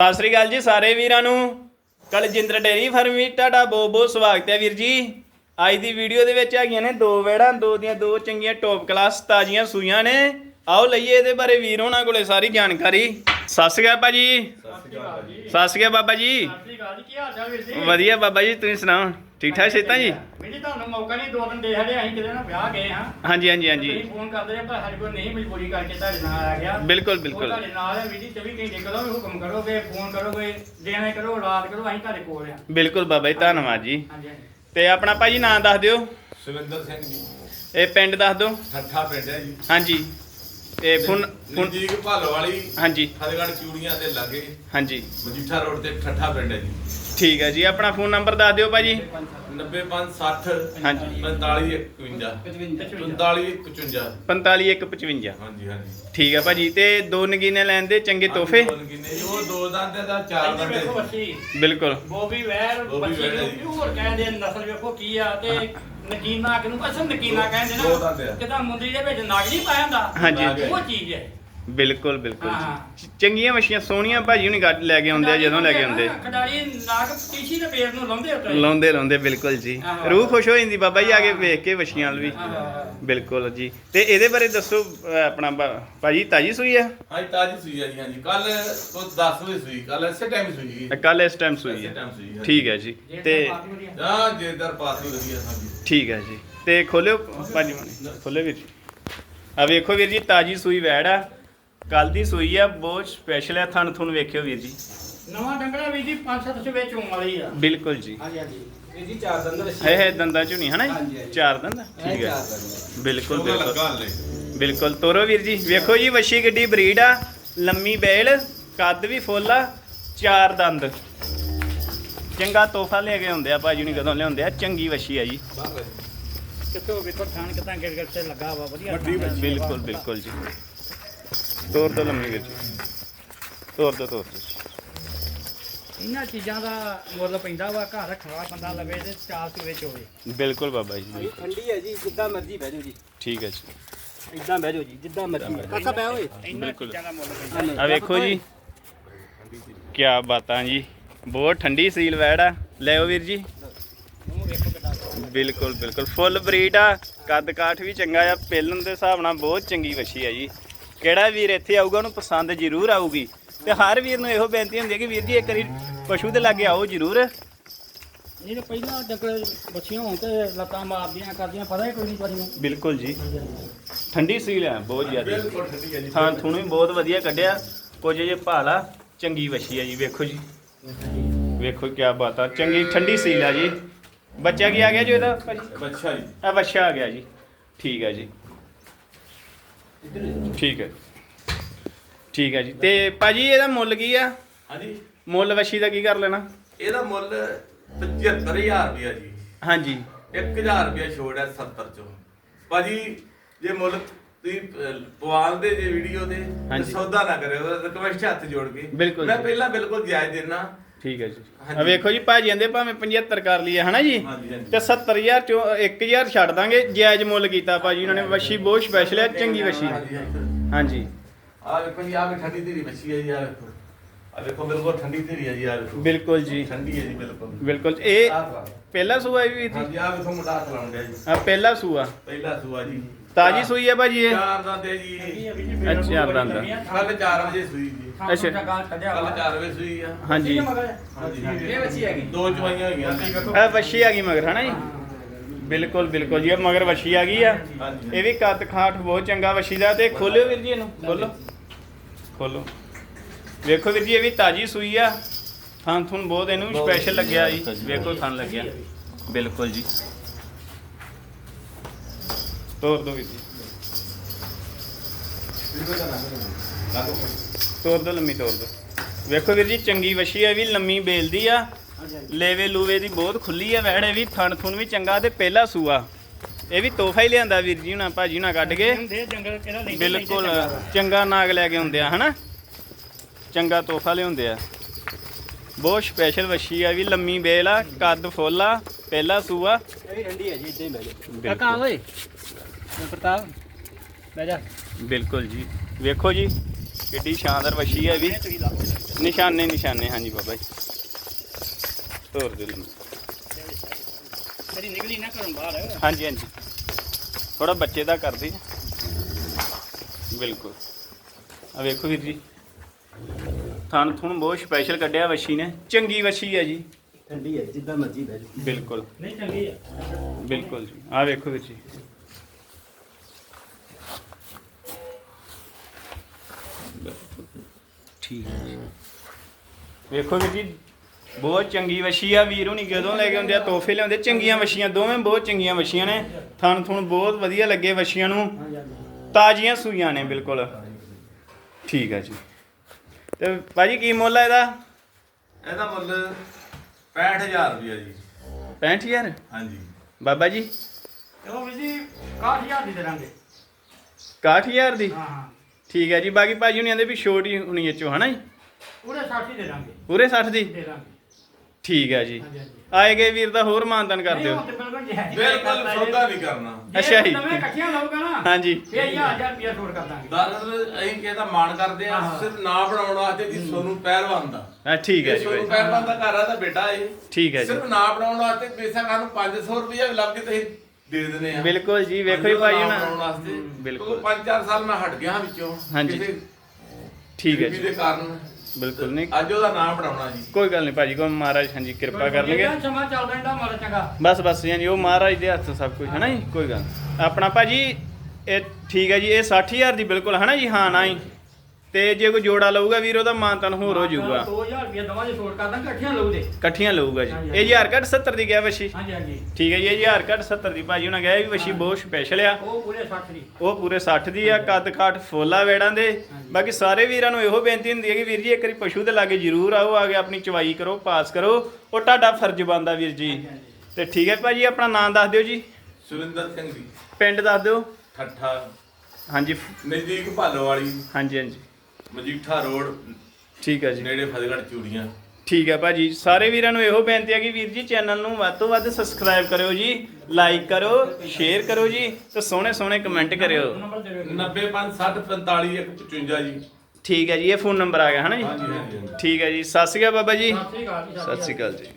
ਸਤਿ ਸ੍ਰੀ ਅਕਾਲ ਜੀ ਸਾਰੇ ਵੀਰਾਂ ਨੂੰ। ਕਲਜਿੰਦਰ ਡੇਰੀ ਫਾਰਮ ਵਿੱਚ ਤੁਹਾਡਾ ਬਹੁਤ ਬਹੁਤ ਸਵਾਗਤ ਹੈ ਵੀਰ ਜੀ। ਅੱਜ ਦੀ ਵੀਡੀਓ ਦੇ ਵਿੱਚ ਹੈਗੀਆਂ ਨੇ ਦੋ ਵੇੜਾਂ ਦੋ ਦੀਆਂ ਦੋ ਚੰਗੀਆਂ ਟੌਪ ਕਲਾਸ ਤਾਜ਼ੀਆਂ ਸੂਈਆਂ ਨੇ। ਆਓ ਲਈਏ ਇਹਦੇ ਬਾਰੇ ਵੀਰ ਹੋਣਾ ਕੋਲੇ ਸਾਰੀ ਜਾਣਕਾਰੀ। ਸਤਿ ਸ੍ਰੀ ਅਕਾਲ ਭਾਜੀ। ਸਤਿ ਸ੍ਰੀ ਅਕਾਲ ਬਾਬਾ ਜੀ। ਸਤਿ ਸ਼੍ਰੀ ਅਕਾਲ ਜੀ ਕੀ ਹਾਲ ਚਾਲ ਵੀਰ ਜੀ? ਵਧੀਆ ਬਾਬਾ ਜੀ ਤੁਸੀਂ ਸੁਣਾਓ? ਠੀਕ ਠਾਕ ਸੇਤਾ ਜੀ? ਵੀਰ ਜੀ ਤੁਹਾਨੂੰ ਮੌਕਾ ਨਹੀਂ ਦੋ ਦਿਨ ਦੇ ਸਾਡੇ ਅਸੀਂ ਕਿਤੇ ਨਾ ਵਿਆਹ ਗਏ ਹਾਂ। ਹਾਂਜੀ ਹਾਂਜੀ ਹਾਂਜੀ। ਤੁਸੀਂ ਫੋਨ ਕਰਦੇ ਰਹੇ ਪਰ ਸਾਡੇ ਕੋਲ ਨਹੀਂ ਮਜਬੂਰੀ ਕਰਕੇ ਤੁਹਾਡੇ ਨਾਲ ਆ ਗਿਆ। ਬਿਲਕੁਲ ਉਹ ਬਿਲਕੁਲ। ਤੁਹਾਡੇ ਨਾਲ ਹੈ ਵੀਰ ਜੀ 24 ਘੰਟੇ ਕਦੋਂ ਵੀ ਹੁਕਮ ਕਰੋਗੇ ਫੋਨ ਕਰੋਗੇ ਦਿਨੇ ਕਰੋ ਰਾਤ ਕਰੋ ਅਸੀਂ ਤੁਹਾਡੇ ਕੋਲ ਆ। ਬਿਲਕੁਲ ਬਾਬਾ ਜੀ ਧੰਨਵਾਦ ਜੀ। ਹਾਂਜੀ ਹਾਂਜੀ। ਤੇ ਆਪਣਾ ਭਾਜੀ ਨਾਂ ਦੱਸ ਦਿਓ। ਸੁਰਿੰਦਰ ਸਿੰਘ ਜੀ। ਇਹ ਪਿੰਡ ਦੱਸ ਦਿਓ। ਠੱਠਾ ਪਿੰਡ ਹੈ ਜੀ। ਹਾਂਜੀ। ਤੇ ਫੋਨ ਫੋਨ ਨਜ਼ਦੀਕ ਭਾਲੋ ਵਾਲੀ ਹਾਂਜੀ। ਫਤਿਹਗੜ੍ਹ ਚੂੜੀਆਂ ਦੇ ਲਾਗੇ। ਹਾਂਜੀ। ਮਜੀਠਾ ਰੋਡ ਤੇ ਠੱਠਾ ਪਿੰਡ ਹੈ ਜੀ। ਠੀਕ ਹੈ ਜੀ ਆਪਣਾ ਫੋਨ ਨੰਬਰ ਦੱਸ ਦਿਓ ਭਾਜੀ। 9560 ਹਾਂਜੀ। 4551 4551 45155 ਹਾਂਜੀ ਹਾਂਜੀ। ਠੀਕ ਹੈ ਭਾਜੀ ਤੇ ਦੋ ਨਗੀਨੇ ਲੈਣ ਦੇ ਚੰਗੇ ਤੋਹਫੇ? ਕਿੰਨੇ ਉਹ ਦੋ ਦੰਦ ਦਾ ਚਾਰ ਇੱਧਰ ਦੰਦ ਵੇਖੋ ਹੈ ਬੱਚੀ। ਬਿਲਕੁਲ। ਬੋਬੀ ਵੈਰ ਬੋਬੀ ਬੱਚੀ ਵੈਰ ਹੈ ਨੂੰ ਜੀ। ਪਿਓਰ ਕਹਿੰਦੇ ਨਸਲ ਵੇਖੋ ਕੀ ਆ ਤੇ ਨਕੀਨਾ ਕਿਨੂੰ ਅਸਲ ਨਕੀਨਾ ਕਹਿੰਦੇ ਨਾ ਆ। ਕਿਦਾਂ ਮੁੰਦਰੀ ਦੇ ਵਿੱਚ ਨਾਗ ਨਹੀਂ ਪਾਇਆ ਹੁੰਦਾ? ਹਾਂਜੀ। ਉਹ ਚੀਜ਼ ਹੈ। ਬਿਲਕੁਲ ਬਿਲਕੁਲ ਹਾਂ। ਜੀ। ਚੰਗੀਆਂ ਮੱਛੀਆਂ ਸੋਹਣੀਆਂ ਭਾਜੀ ਹੁਣੀ ਗੱਡ ਲੈ ਕੇ ਆਉਂਦੇ ਆ ਜਦੋਂ ਲੈ ਕੇ ਆਉਂਦੇ। ਖਡਾਰੀ ਨਾਗ ਟੀਸ਼ੀ ਦੇ ਪੇੜ ਨੂੰ ਲਾਉਂਦੇ ਉੱਤੇ ਲਾਉਂਦੇ ਲਾਉਂਦੇ ਬਿਲਕੁਲ ਜੀ। ਰੂਹ ਖੁਸ਼ ਹੋ ਜਾਂਦੀ ਬਾਬਾ ਜੀ ਆ ਕੇ ਵੇਖ ਕੇ ਵਛੀਆਂ ਵਾਲ ਵੀ। ਬਿਲਕੁਲ ਜੀ। ਤੇ ਇਹਦੇ ਬਾਰੇ ਦੱਸੋ ਅਹ ਆਪਣਾ ਭਾ- ਭਾਜੀ ਤਾਜੀ ਸੂਈ ਆ? ਹਾਂਜੀ ਤਾਜੀ ਸੂਈ ਹੈ ਜੀ ਹਾਂਜੀ। ਕੱਲ ਤੋਂ 10 ਵਜੇ ਸੂਈ ਕੱਲ ਇਸੇ ਟਾਈਮ ਸੂਈ ਜੀ। ਕੱਲ ਇਸ ਟਾਈਮ ਸੂਈ ਇਸੇ ਆ। ਟਾਈਮ ਸੂਈ ਹੈ ਠੀਕ ਹੈ ਜੀ। ਤੇ ਹਾਂ ਜੇਦਰ ਪਾਸ ਵੀ ਵਧੀਆ ਹਾਂਜੀ। ਠੀਕ ਹੈ ਜੀ। ਤੇ ਖੋਲਿਓ ਭਾਜੀ ਮਣੀ ਖੋਲਿਓ ਵੀਰ ਜੀ। ਆ ਵੇਖੋ ਵੀਰ ਜੀ ਤਾਜੀ ਸੂਈ ਵੈੜ ਆ। ਕੱਲ ਦੀ ਸੂਈ ਆ ਬਹੁਤ ਸਪੈਸ਼ਲ ਆ ਥਣ ਥੁਣ ਵੇਖਿਓ ਵੀਰ ਜੀ। ਨਵਾਂ ਡੰਗਰਾ ਵੀ ਜੀ 5-7 ਚ ਵਿੱਚ ਹੋਣ ਵਾਲੀ ਆ। ਬਿਲਕੁਲ ਜੀ। ਹਾਂਜੀ ਹਾਂਜੀ। ਇਹ ਜੀ ਚਾਰ ਦੰਦ ਰੱਸੀ ਹੈ ਹੈ ਦੰਦਾਂ ਚ ਨਹੀਂ ਹਨਾ ਹਾਂਜੀ, ਜੀ? ਹਾਂਜੀ। ਚਾਰ ਦੰਦ? ਠੀਕ ਹੈ ਚਾਰ ਦੰਦ ਬਿਲਕੁਲ ਤੋਰੋ ਵੀਰ ਜੀ। ਵੇਖੋ ਜੀ ਵੱਛੀ ਗੱਡੀ ਬਰੀਡ ਆ। ਲੰਮੀ ਬੈਲ ਕੱਦ ਵੀ ਫੁੱਲ ਆ ਚਾਰ ਦੰਦ। ਚੰਗਾ ਤੋਹਫਾ ਲੈ ਕੇ ਹੁੰਦੇ ਆ ਭਾਜੀ ਨੂੰ ਕਦੋਂ ਲਿਆਉਂਦੇ ਆ। ਚੰਗੀ ਵੱਛੀ ਆ ਜੀ। ਕਿੱਥੋਂ ਵੇਖੋ ਥਾਣ ਕਿਤਾਂ ਗਿਰ ਗਿਰ ਤੇ ਲੱਗਾ ਵਾ ਵਧੀਆ। ਬਿਲਕੁਲ ਬਿਲਕੁਲ ਜੀ। ਤੋਰ ਦੋ ਲੰਮੀ ਵੀਰ ਜੀ ਤੋਰ ਦੋ ਤੋਰ ਦੋ ਇਹਨਾਂ ਚੀਜ਼ਾਂ ਦਾ ਮੁੱਲ ਪੈਂਦਾ ਵਾ ਘਰ ਰੱਖਵਾ ਬੰਦਾ ਲਵੇ ਤੇ ਚਾਰ ਸੂ ਵਿੱਚ ਹੋਵੇ ਬਿਲਕੁਲ ਬਾਬਾ ਜੀ ਇਹ ਠੰਡੀ ਹੈ ਜੀ ਜਿੱਦਾਂ ਮਰਜ਼ੀ ਬਹਿ ਜਾਓ ਜੀ। ਠੀਕ ਹੈ ਜੀ। ਇਦਾਂ ਬਹਿ ਜਾਓ ਜੀ ਜਿੱਦਾਂ ਮਰਜ਼ੀ। ਕੱਸਾ ਬਹਿ ਓਏ। ਇਹਨਾਂ ਬਿਲਕੁਲ। ਚੀਜ਼ਾਂ ਦਾ ਮੁੱਲ ਪੈਂਦਾ। ਆ ਵੇਖੋ ਜੀ। ਕੀ ਬਾਤਾਂ ਜੀ। ਬਹੁਤ ਠੰਡੀ ਸੀਲ ਵੈੜ ਆ। ਲੈਓ ਵੀਰ ਜੀ। ਮੂੰਹ ਵੇਖੋ ਕਿੱਡਾ ਬਿਲਕੁਲ ਬਿਲਕੁਲ। ਫੁੱਲ ਬਰੀਡ ਆ। ਕੱਦ ਕਾਠ ਵੀ ਚੰਗਾ ਆ। ਪੇਲਣ ਦੇ ਹਿਸਾਬ ਨਾਲ ਬਹੁਤ ਚੰਗੀ ਵੱਛੀ ਆ ਜੀ। ਕਿਹੜਾ ਵੀਰ ਇੱਥੇ ਆਊਗਾ ਉਹਨੂੰ ਪਸੰਦ ਜ਼ਰੂਰ ਆਊਗੀ। ਤੇ ਹਰ ਵੀਰ ਨੂੰ ਇਹੋ ਬੇਨਤੀ ਹੁੰਦੀ ਹੈ ਕਿ ਵੀਰ ਜੀ ਇੱਕ ਵਾਰੀ ਪਸ਼ੂ ਦੇ ਲਾਗੇ ਆਓ ਜ਼ਰੂਰ। ਨਹੀਂ ਤਾਂ ਪਹਿਲਾਂ ਡੰਗਰ ਬੱਚੀਆਂ ਹੋਣ ਤੇ ਲੱਤਾਂ ਮਾਰਦੀਆਂ ਕਰਦੀਆਂ ਪਤਾ ਹੀ ਕੋਈ ਨਹੀਂ ਪਰੀਆਂ ਬਿਲਕੁਲ ਜੀ। ਠੰਡੀ ਸੀਲ ਆ ਬਹੁਤ ਜ਼ਿਆਦਾ। ਬਿਲਕੁਲ ਠੰਡੀ ਹੈ ਜੀ ਥਾਂ ਥੁਣ ਵੀ ਬਹੁਤ ਵਧੀਆ ਕੱਢਿਆ। ਕੁਝ ਜੇ ਭਾਲਾ ਚੰਗੀ ਵੱਛੀ ਆ ਜੀ ਵੇਖੋ ਜੀ। ਵੇਖੋ ਕੀ ਬਾਤ ਆ ਚੰਗੀ ਠੰਡੀ ਸੀਲ ਆ ਜੀ। ਬੱਚਾ ਕੀ ਆ ਗਿਆ ਜੀ ਇਹਦਾ? ਅੱਛਾ ਜੀ। ਆ ਬੱਚਾ ਆ ਗਿਆ ਜੀ। ਠੀਕ ਹੈ ਜੀ। ਠੀਕ ਹੈ ਠੀਕ ਹੈ ਜੀ। ਤੇ ਭਾਜੀ ਇਹਦਾ ਮੁੱਲ ਕੀ ਆ? ਹਾਂਜੀ। ਮੁੱਲ ਵੱਛੀ ਦਾ ਕੀ ਕਰ ਲੈਣਾ? ਇਹਦਾ ਮੁੱਲ 75000 ਰੁਪਇਆ ਜੀ। ਹਾਂਜੀ। 1000 ਰੁਪਇਆ ਛੋੜ ਹੈ 70 ਚੋਂ। ਭਾਜੀ ਜੇ ਮੁੱਲ ਤੁਸੀਂ ਪਵਾਲ ਦੇ ਜੇ ਵੀਡੀਓ ਦੇ। ਸੌਦਾ ਨਾ ਕਰਿਓ ਰਿਕਵੈਸਟ ਹੱਥ ਜੋੜ ਕੇ। ਮੈਂ। ਪਹਿਲਾਂ ਬਿਲਕੁਲ ਜਾਇਜ਼ ਦੇਣਾ ਠੀਕ ਹੈ ਜੀ। ਆ ਵੇਖੋ ਜੀ ਭਾਜੀ ਕਹਿੰਦੇ ਭਾਵੇਂ 75 ਕਰ ਲਈਏ ਹਨਾ ਜੀ। ਤੇ 70000 ਚੋਂ 1000 ਛੱਡ ਦਾਂਗੇ ਜਾਇਜ਼ ਮੁੱਲ ਕੀਤਾ ਭਾਜੀ ਉਹਨਾਂ ਨੇ। ਵੱਛੀ ਬਹੁਤ ਸਪੈਸ਼ਲ ਹੈ ਚੰਗੀ ਵੱਛੀ। ਹਾਂਜੀ, ਆਹ ਵੇਖੋ ਜੀ ਆਹ ਵੀ ਠੰਡੀ ਧੀਰੀ ਬੱਚੀ ਹੈ ਜੀ ਆਹ ਵੇਖੋ। ਆਹ ਵੇਖੋ ਬਿਲਕੁਲ ਠੰਡੀ ਧੀਰੀ ਹੈ ਜੀ ਵੇਖੋ। ਬਿਲਕੁਲ ਜੀ। ਠੰਡੀ ਹੈ ਜੀ ਬਿਲਕੁਲ। ਬਿਲਕੁਲ ਇਹ ਵਾ। ਪਹਿਲਾ ਸੂਆ ਵੀਰ ਜੀ ਹਾਂਜੀ ਆਹ ਵੇਖੋ ਮੁੰਡਾ ਹੱਥ ਜੀ। ਆ ਪਹਿਲਾ ਸੂਆ। ਪਹਿਲਾ ਸੂਆ ਜੀ। ਤਾਜੀ ਸੂਈ ਹੈ ਭਾਜੀ ਇਹ? ਚਾਰ ਦਾ ਤੇ ਜੀ ਅੱਛਾ, ਦੰਦ। ਕੱਲ 4 ਵਜੇ ਸੂਈ ਜੀ। ਅੱਛਾ। ਕੱਲ 4 ਵਜੇ ਸੂਈ ਆ। ਹਾਂਜੀ। ਹਾਂਜੀ। ਇਹ ਬੱਚੀ ਹੈਗੀ? ਦੋ ਚਵਾਈਆਂ ਹੋਈਆਂ ਇਹ ਵੱਛੀ ਆ ਗਈ ਮਗਰ ਹਨਾ ਜੀ? ਬਿਲਕੁਲ ਬਿਲਕੁਲ ਜੀ ਇਹ ਮਗਰ ਵੱਛੀ ਆ ਗਈ ਆ। ਹਾਂਜੀ। ਇਹ ਵੀ ਕੱਦ ਖਾਟ ਬਹੁਤ ਚੰਗਾ ਵੱਛੀ ਦਾ ਤੇ ਖੋਲਿਓ ਵੀਰ ਜੀ ਇਹਨੂੰ ਖੋਲੋ। ਖੋਲੋ। ਵੇਖੋ ਵੀਰ ਜੀ ਇਹ ਵੀ ਤਾਜੀ ਸੂਈ ਆ। ਥਾਂ ਥੁਣ ਬਹੁਤ ਇਹਨੂੰ ਸਪੈਸ਼ਲ ਲੱਗਿਆ ਜੀ। ਵੇਖੋ ਥਣ ਲੱਗਿਆ। ਬਿਲਕੁਲ ਜੀ। ਤੋਰ ਦੋ ਵੀਰ ਜੀ। ਤੋਰ ਦੋ ਲੰਮੀ ਤੋਰ ਦੋ। ਵੇਖੋ ਵੀਰ ਜੀ ਚੰਗੀ ਆ ਇਹ ਵੀ ਲੰਮੀ ਬੇਲਦੀ ਆ। ਲੇਵੇ ਲੂਵੇ ਦੀ ਬਹੁਤ ਖੁੱਲੀ ਆ ਵੈੜ ਵੀ ਥਣ ਥੁਣ ਵੀ ਚੰਗਾ ਤੇ ਪਹਿਲਾ ਸੂਆ। ਇਹ ਵੀ ਤੋਹਫਾ ਹੀ ਲਿਆਂਦਾ ਵੀਰ ਜੀ ਹੁਣਾਂ ਭਾਜੀ ਹੁਣਾਂ ਕੱਢ ਕੇ। ਹੁੰਦੇ ਬਿਲਕੁਲ ਚੰਗਾ। ਨਾਗ ਲੈ ਕੇ ਆਉਂਦੇ ਆ ਹਨਾ? ਚੰਗਾ ਤੋਹਫਾ ਲਿਆਉਂਦੇ ਆ। ਬਹੁਤ ਸਪੈਸ਼ਲ ਵੱਛੀ ਆ ਵੀ ਲੰਮੀ ਬੇਲ ਆ ਕੱਦ ਫੁੱਲ ਆ ਪਹਿਲਾ ਸੂਆ। ਇਹ ਵੀ ਠੰਡੀ ਹੈ ਜੀ ਇਦਾਂ ਹੀ ਬਹਿ ਜਾਓ। ਕਾਕਾ ਓਏ। ਪ੍ਰਤਾਪ। ਬਹਿ ਜਾ। ਬਿਲਕੁਲ ਜੀ। ਵੇਖੋ ਜੀ ਕਿੱਡੀ ਸ਼ਾਨਦਾਰ ਵਸ਼ੀ ਹੈ ਵੀ। ਨਿਸ਼ਾਨੇ ਨਿਸ਼ਾਨੇ ਹਾਂਜੀ ਬਾਬਾ ਜੀ। ਤੋਰ ਦਿਲ ਨੂੰ ਜਿਹੜੀ ਨਿਕਲੀ ਨਾ ਘਰੋਂ ਬਾਹਰ। ਹਾਂਜੀ ਹਾਂਜੀ। ਥੋੜਾ ਬੱਚੇ ਦਾ ਕਰਦੇ। ਬਿਲਕੁਲ। ਆ ਵੇਖੋ ਵੀਰ ਜੀ। ਥਣ ਥੁਣ ਬਹੁਤ ਸਪੈਸ਼ਲ ਕੱਢਿਆ ਵਸ਼ੀ ਨੇ। ਚੰਗੀ ਵਸ਼ੀ ਹੈ ਜੀ। ਠੰਡੀ ਹੈ ਜਿੱਦਾਂ ਮਰਜ਼ੀ ਬਿਲਕੁਲ। ਨਹੀਂ ਚੰਗੀ ਆ ਬਿਲਕੁਲ ਜੀ। ਆ ਵੇਖੋ ਵੀਰ ਜੀ। ਠੀਕ ਹੈ ਜੀ। ਵੇਖੋ ਵੀਰ ਜੀ ਬਹੁਤ ਚੰਗੀ ਵਸ਼ੀ ਆ ਵੀਰ ਹੁਣੀ ਜਦੋਂ ਲੈ ਕੇ ਆਉਂਦੇ ਆ ਤੋਹਫੇ ਲਿਆਉਂਦੇ ਚੰਗੀਆਂ ਵਸ਼ੀਆਂ ਦੋਵੇਂ ਬਹੁਤ ਚੰਗੀਆਂ ਵਸ਼ੀਆਂ ਨੇ। ਥਣ ਥੁਣ ਬਹੁਤ ਵਧੀਆ ਲੱਗੇ ਵਸ਼ੀਆਂ ਨੂੰ। ਤਾਜ਼ੀਆਂ ਸੂਈਆਂ ਨੇ ਬਿਲਕੁਲ। ਠੀਕ ਹੈ ਜੀ। ਤੇ ਭਾਜੀ ਕੀ ਮੁੱਲ ਹੈ ਇਹਦਾ? ਇਹਦਾ ਮੁੱਲ 65000 ਰੁਪਇਆ ਜੀ। 65000 ਹਾਂਜੀ। ਬਾਬਾ ਜੀ? ਚਲੋ ਵੀਰ ਜੀ 61000 ਦੀ ਦੇ ਦਾਂਗੇ। 61000 ਦੀ? ਹਾਂ ਹਾਂ। ਠੀਕ ਹੈ ਜੀ ਬਾਕੀ ਭਾਜੀ ਹੁਣੀ ਆਂਦੇ ਵੀ ਛੋਟੀ ਹੋਣੀ ਇਹ ਚੋਂ ਹਨਾ ਜੀ? ਪੂਰੇ 60 ਹੀ ਦੇ ਦਾਂਗੇ। ਪੂਰੇ 60 ਦੀ? ਦੇ ਦਾਂਗੇ। ਠੀਕ ਹੈ ਜੀ। ਹਾਂਜੀ ਹਾਂਜੀ। ਆਏ ਗਏ ਵੀਰ ਦਾ ਹੋਰ ਮਾਨਤਨ ਕਰ ਦਿਓ। ਹੁਣ ਤੇ ਬਿਲਕੁਲ ਜਾਇਜ਼ ਹੀ ਬਿਲਕੁਲ ਕਰਤਾ ਸੌਦਾ ਨਹੀਂ ਕਰਨਾ। ਜੇ ਅੱਛਾ ਜੀ। ਨਵੇਂ ਇਕੱਠੀਆਂ ਲਊਗਾ ਨਾ ਹਾਂਜੀ। ਫੇਰ 1000 ਰੁਪਇਆ ਛੋੜ ਕਰ ਦਾਂਗੇ। ਦਰਅਸਲ ਅਸੀਂ ਕਿਹਦਾ ਮਾਣ ਕਰਦੇ ਆ ਹਾਂ। ਸਿਰਫ ਨਾ ਬਣਾਉਣ ਵਾਸਤੇ ਕਿ ਸੋਨੂੰ ਪਹਿਲਵਾਨ ਦਾ। ਹਾਂ ਠੀਕ ਹੈ ਜੀ ਸੋਨੂੰ ਬਾਈ ਪਹਿਲਵਾਨ ਦਾ ਘਰ ਆ ਤਾਂ ਬੇਟਾ ਇਹ। ਠੀਕ ਹੈ ਜੀ। ਸਿਰਫ ਨਾ ਬਣਾਉਣ ਵਾਸਤੇ ਬੇਸ਼ੱਕ ਸਾਨੂੰ 500 ਰੁਪਏ ਲੱਭ ਕੇ ਤੇ ਅਸੀਂ ਦੇ ਦਿੰਦੇ ਆ। ਬਿਲਕੁਲ ਜੀ ਵੇਖੋ ਜੀ ਭਾਈ ਨਾ ਹੁਣ। ਵਾਸਤੇ। ਬਿਲਕੁਲ। 5-4 ਸਾਲ ਮੈਂ ਹਟ ਗਿਆ ਵਿੱਚੋਂ। ਹਾਂਜੀ। ਠੀਕ ਹੈ ਜੀ। ਦੇ ਕਾਰਨ। ਬਿਲਕੁਲ ਨਹੀਂ। ਅੱਜ ਉਹਦਾ ਨਾਮ ਬਣਾਉਣਾ ਜੀ। ਕੋਈ ਗੱਲ ਨਹੀਂ ਭਾਜੀ ਕੋਈ ਮਹਾਰਾਜ ਹਾਂਜੀ ਕਿਰਪਾ ਕਰਨਗੇ। ਸਮਾਂ ਚੱਲਦਾ ਇਹਦਾ ਮਾਰਾ ਚੰਗਾ। ਬਸ ਬਸ ਜੀ ਉਹ ਮਹਾਰਾਜ ਦੇ ਹੱਥ ਸਭ ਕੁਝ ਹੈ ਨਾ ਜੀ? ਕੋਈ ਗੱਲ ਨੀ। ਆਪਣਾ ਭਾਜੀ ਇਹ ਠੀਕ ਹੈ ਜੀ ਇਹ 60000 ਦੀ ਬਿਲਕੁਲ ਹੈ ਨਾ ਜੀ? ਹਾਂ ਨਾ ਹੀ ਤੇ ਜੇ ਕੋਈ ਜੋੜਾ ਲਊਗਾ ਵੀਰ ਉਹਦਾ ਮਾਨਤਨ ਹੋਰ ਹੋ ਜਾਊਗਾ। 2000 ਰੁਪਇਆ ਦਵਾਂ ਜੇ ਛੋੜ ਕਰ ਦਾਂ ਇਕੱਠੀਆਂ ਲਊ ਦੇ ਇਕੱਠੀਆਂ ਲਊਗਾ ਜੀ। ਇਹ ਹਜ਼ਾਰ ਘੱਟ 70 ਦੀ ਗਿਆ ਵਸ਼ੀ। ਹਾਂਜੀ ਹਾਂਜੀ। ਠੀਕ ਹੈ ਜੀ ਇਹ ਹਜ਼ਾਰ ਘੱਟ 70 ਦੀ ਭਾਜੀ ਉਹਨਾਂ ਗਿਆ ਵੀ ਵਸ਼ੀ ਬਹੁਤ ਸਪੈਸ਼ਲ ਆ। ਉਹ ਪੂਰੇ 60 ਦੀ। ਉਹ ਪੂਰੇ 60 ਦੀ ਆ ਕੱਦ ਕਾਠ ਫੋਲਾ ਵੇੜਾਂ ਦੇ। ਬਾਕੀ ਸਾਰੇ ਵੀਰਾਂ ਨੂੰ ਇਹੋ ਬੇਨਤੀ ਹੁੰਦੀ ਹੈ ਕਿ ਵੀਰ ਜੀ ਇੱਕ ਵਾਰੀ ਪਸ਼ੂ ਦੇ ਲਾਗੇ ਜ਼ਰੂਰ ਆਓ ਆ ਕੇ ਆਪਣੀ ਚਵਾਈ ਕਰੋ ਪਾਸ ਕਰੋ। ਉਹ ਤੁਹਾਡਾ ਫਰਜ਼ ਬਣਦਾ ਵੀਰ ਜੀ। ਤੇ ਠੀਕ ਹੈ ਭਾਜੀ ਆਪਣਾ ਨਾਮ ਦੱਸ ਦਿਓ ਜੀ। ਸੁਰਿੰਦਰ ਸਿੰਘ ਜੀ। ਪਿੰਡ ਦੱਸ ਦਿਓ। ਠੱਠਾ। ਹਾਂਜੀ। ਨਜ਼ਦੀਕ ਭਾਲੋ ਵਾਲੀ ਹਾਂਜੀ ਹਾਂਜੀ। ਮਜੀਠਾ ਰੋਡ ਠੀਕ ਹੈ ਜੀ। ਨੇੜੇ ਫਤਿਹਗੜ੍ਹ ਚੂੜੀਆਂ। ਠੀਕ ਹੈ ਭਾਜੀ ਸਾਰੇ ਵੀਰਾਂ ਨੂੰ ਇਹੋ ਬੇਨਤੀ ਹੈ ਕਿ ਵੀਰ ਜੀ ਚੈਨਲ ਨੂੰ ਵੱਧ ਤੋਂ ਵੱਧ ਸਬਸਕ੍ਰਾਈਬ ਕਰਿਓ ਜੀ ਲਾਈਕ ਕਰੋ ਸ਼ੇਅਰ ਕਰੋ ਜੀ ਤੇ ਸੋਹਣੇ ਸੋਹਣੇ ਕਮੈਂਟ ਕਰਿਓ। ਨੰਬਰ ਦੇ ਦਿਓ 9560455155 ਜੀ। ਠੀਕ ਹੈ ਜੀ ਇਹ ਫੋਨ ਨੰਬਰ ਆ ਗਿਆ ਹੈ ਨਾ ਜੀ? ਹਾਂਜੀ ਹਾਂਜੀ ਹਾਂਜੀ। ਠੀਕ ਹੈ ਜੀ ਸਤਿ ਸ਼੍ਰੀ ਅਕਾਲ ਬਾਬਾ ਜੀ। ਸਤਿ ਸ਼੍ਰੀ ਅਕਾਲ ਜੀ।